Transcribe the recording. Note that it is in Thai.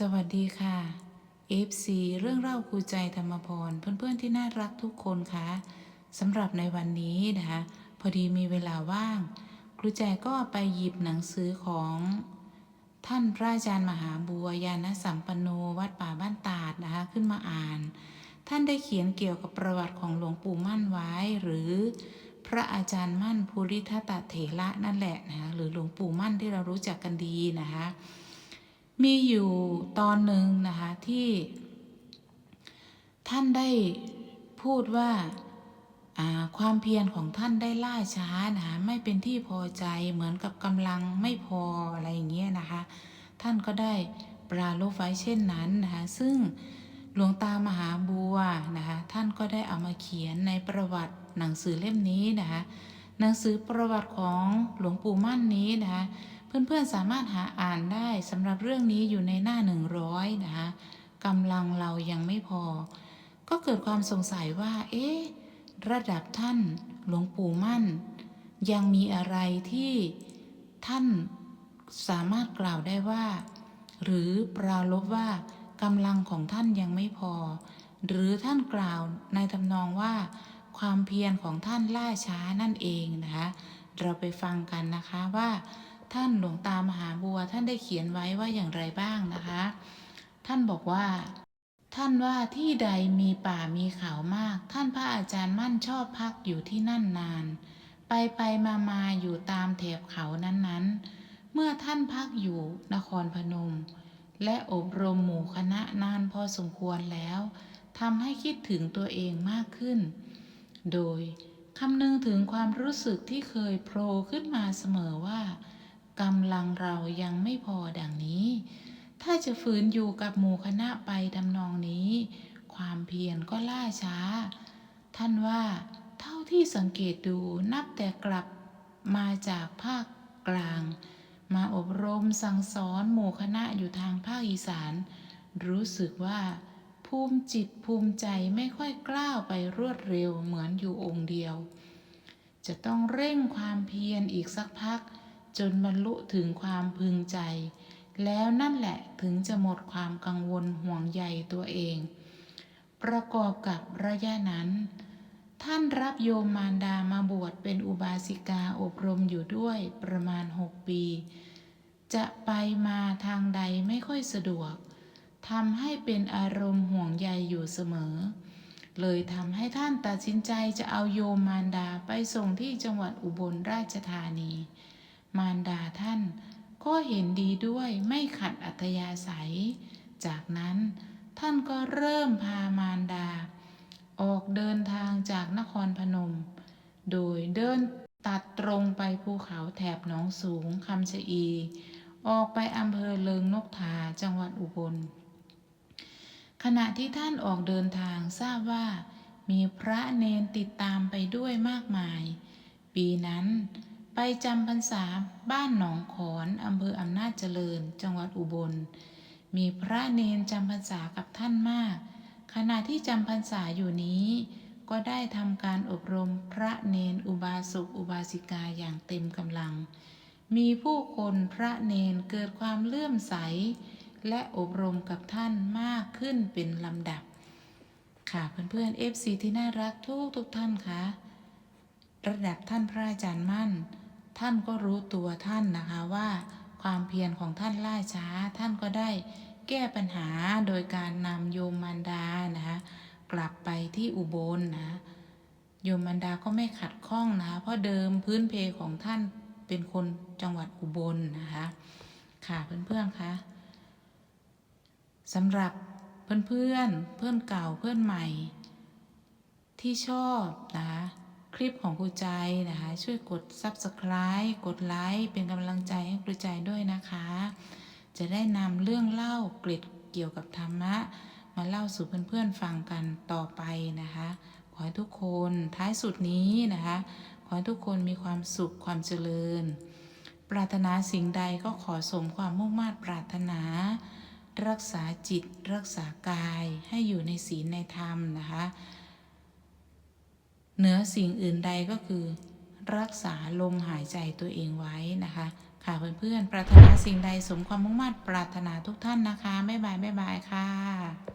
สวัสดีค่ะ FC เรื่องเล่าครูใจธรรมพร เพื่อนๆที่น่ารักทุกคนคะสำหรับในวันนี้นะคะพอดีมีเวลาว่าง ครูใจก็ไปหยิบหนังสือของท่านพระอาจารย์มหาบัวยานสัมปันโนวัดป่าบ้านตาดนะคะขึ้นมาอ่าน ท่านได้เขียนเกี่ยวกับประวัติของหลวงปู่มั่นไว้ หรือพระอาจารย์มั่นภูริทัตเถระนั่นแหละนะคะหรือหลวงปู่มั่นที่เรารู้จักกันดีนะคะ มีอยู่ตอนหนึ่งนะคะที่ ท่านได้พูดว่าความเพียรของท่านได้ล่าช้านะคะไม่เป็นที่พอใจเหมือนกับกำลังไม่พออะไรอย่างเงี้ยนะคะ ท่านก็ได้ปราลบไว้เช่นนั้นนะคะซึ่งหลวงตามหาบัวนะคะท่านก็ได้เอามาเขียนในประวัติหนังสือเล่มนี้นะคะ หนังสือประวัติของหลวงปู่มั่นนี้นะคะ เพื่อนๆสามารถหาอ่านได้สำหรับเรื่องนี้อยู่ในหน้า 100 นะคะกำลังเรายังไม่พอ ก็เกิดความสงสัยว่า เอ๊ะ ระดับท่านหลวงปู่มั่น ยังมีอะไรที่ท่านสามารถกล่าวได้ว่า หรือปราลบว่ากำลังของท่านยังไม่พอ หรือท่านกล่าวในทำนองว่า ความเพียรของท่านล่าช้านั่นเองนะคะ เราไปฟังกันนะคะว่า ท่านหลวงตามหาบัวท่านได้เขียนไว้ว่าอย่างไรบ้างนะคะ ท่านบอกว่า ท่านว่าที่ใดมีป่ามีเขามาก ท่านพระอาจารย์มั่นชอบพักอยู่ที่นั่นนาน ไปไปมามาอยู่ตามแถบเขานั้นๆ เมื่อท่านพักอยู่นครพนม และอบรมหมู่คณะนานพอสมควรแล้วทำให้คิดถึงตัวเองมากขึ้น โดยคำนึงถึงความรู้สึกที่เคยโผล่ขึ้นมาเสมอว่ากำลังเรายังไม่พอดังนี้ ถ้าจะฝืนอยู่กับหมู่คณะไปทำนองนี้ ความเพียรก็ล่าช้า ท่านว่าเท่าที่สังเกตดูนับแต่กลับมาจากภาคกลาง มาอบรมสั่งสอนหมู่คณะอยู่ทางภาคอีสาน รู้สึกว่า ภูมิจิตภูมิใจไม่ค่อยกล้าวไปรวดเร็วเหมือนอยู่องค์เดียว จะต้องเร่งความเพียรอีกสักพัก จนบรรลุถึงความพึงใจ แล้วนั่นแหละถึงจะหมดความกังวลห่วงใยตัวเอง ประกอบกับระยะนั้น ท่านรับโยมมารดามาบวชเป็นอุบาสิกาอบรมอยู่ด้วยประมาณหกปี จะไปมาทางใดไม่ค่อยสะดวก ทำให้เป็นอารมณ์ห่วงใยอยู่เสมอ เลยทำให้ท่านตัดสินใจจะเอาโยมมารดาไปส่งที่จังหวัดอุบลราชธานี มารดาท่านก็เห็นดีด้วยไม่ขัดอัธยาศัย จากนั้นท่านก็เริ่มพามารดา ออกเดินทางจากนครพนม โดยเดินตัดตรงไปภูเขาแถบหนองสูงคำชะอี ออกไปอำเภอเลิงนกทาจังหวัดอุบล ขณะที่ท่านออกเดินทางทราบว่า มีพระเนนติดตามไปด้วยมากมาย ปีนั้นไปจำพรรษาบ้านหนองขอนอำเภออำนาจเจริญ จังหวัดอุบล มีพระเนนจำพรรษากับท่านมาก ขณะที่จำพรรษาอยู่นี้ ก็ได้ทำการอบรมพระเนนอุบาสกอุบาสิกาอย่างเต็มกำลัง มีผู้คนพระเนนเกิดความเลื่อมใส และอบรมกับท่านมากขึ้นเป็นลำดับ ค่ะเพื่อนๆ FC ที่น่ารักทุกทุกท่านคะระดับท่านพระอาจารย์มั่น ท่านก็รู้ตัวท่านนะคะว่า ความเพียรของท่านล่าช้า ท่านก็ได้แก้ปัญหาโดยการนำโยมมารดานะคะกลับไปที่อุบลนะโยมมารดาก็ไม่ขัดข้องนะคะเพราะเดิมพื้นเพของท่านเป็นคนจังหวัดอุบลนะคะ ค่ะเพื่อนๆคะ สำหรับเพื่อนๆเพื่อนเก่าเพื่อนใหม่ ที่ชอบนะคะคลิปของครูใจนะคะช่วยกด Subscribe กดไลค์เป็นกำลังใจให้ครูใจด้วยนะคะ จะได้นำเรื่องเล่าเกร็ดเกี่ยวกับธรรมะ มาเล่าสู่เพื่อนๆฟังกันต่อไปนะคะ ขอให้ทุกคนท้ายสุดนี้นะคะ ขอให้ทุกคนมีความสุขความเจริญ ปรารถนาสิ่งใดก็ขอสมความมุ่งมา่ปรารถนา รักษาจิตรักษากายให้อยู่ในศีลในธรรมนะคะ เหนือสิ่งอื่นใดก็คือ รักษาลมหายใจตัวเองไว้นะคะ ค่ะเพื่อนๆปรารถนาสิ่งใดสมความมุ่งมั่นปรารถนาทุกท่านนะคะ บ๊ายบายบ๊ายบายค่ะ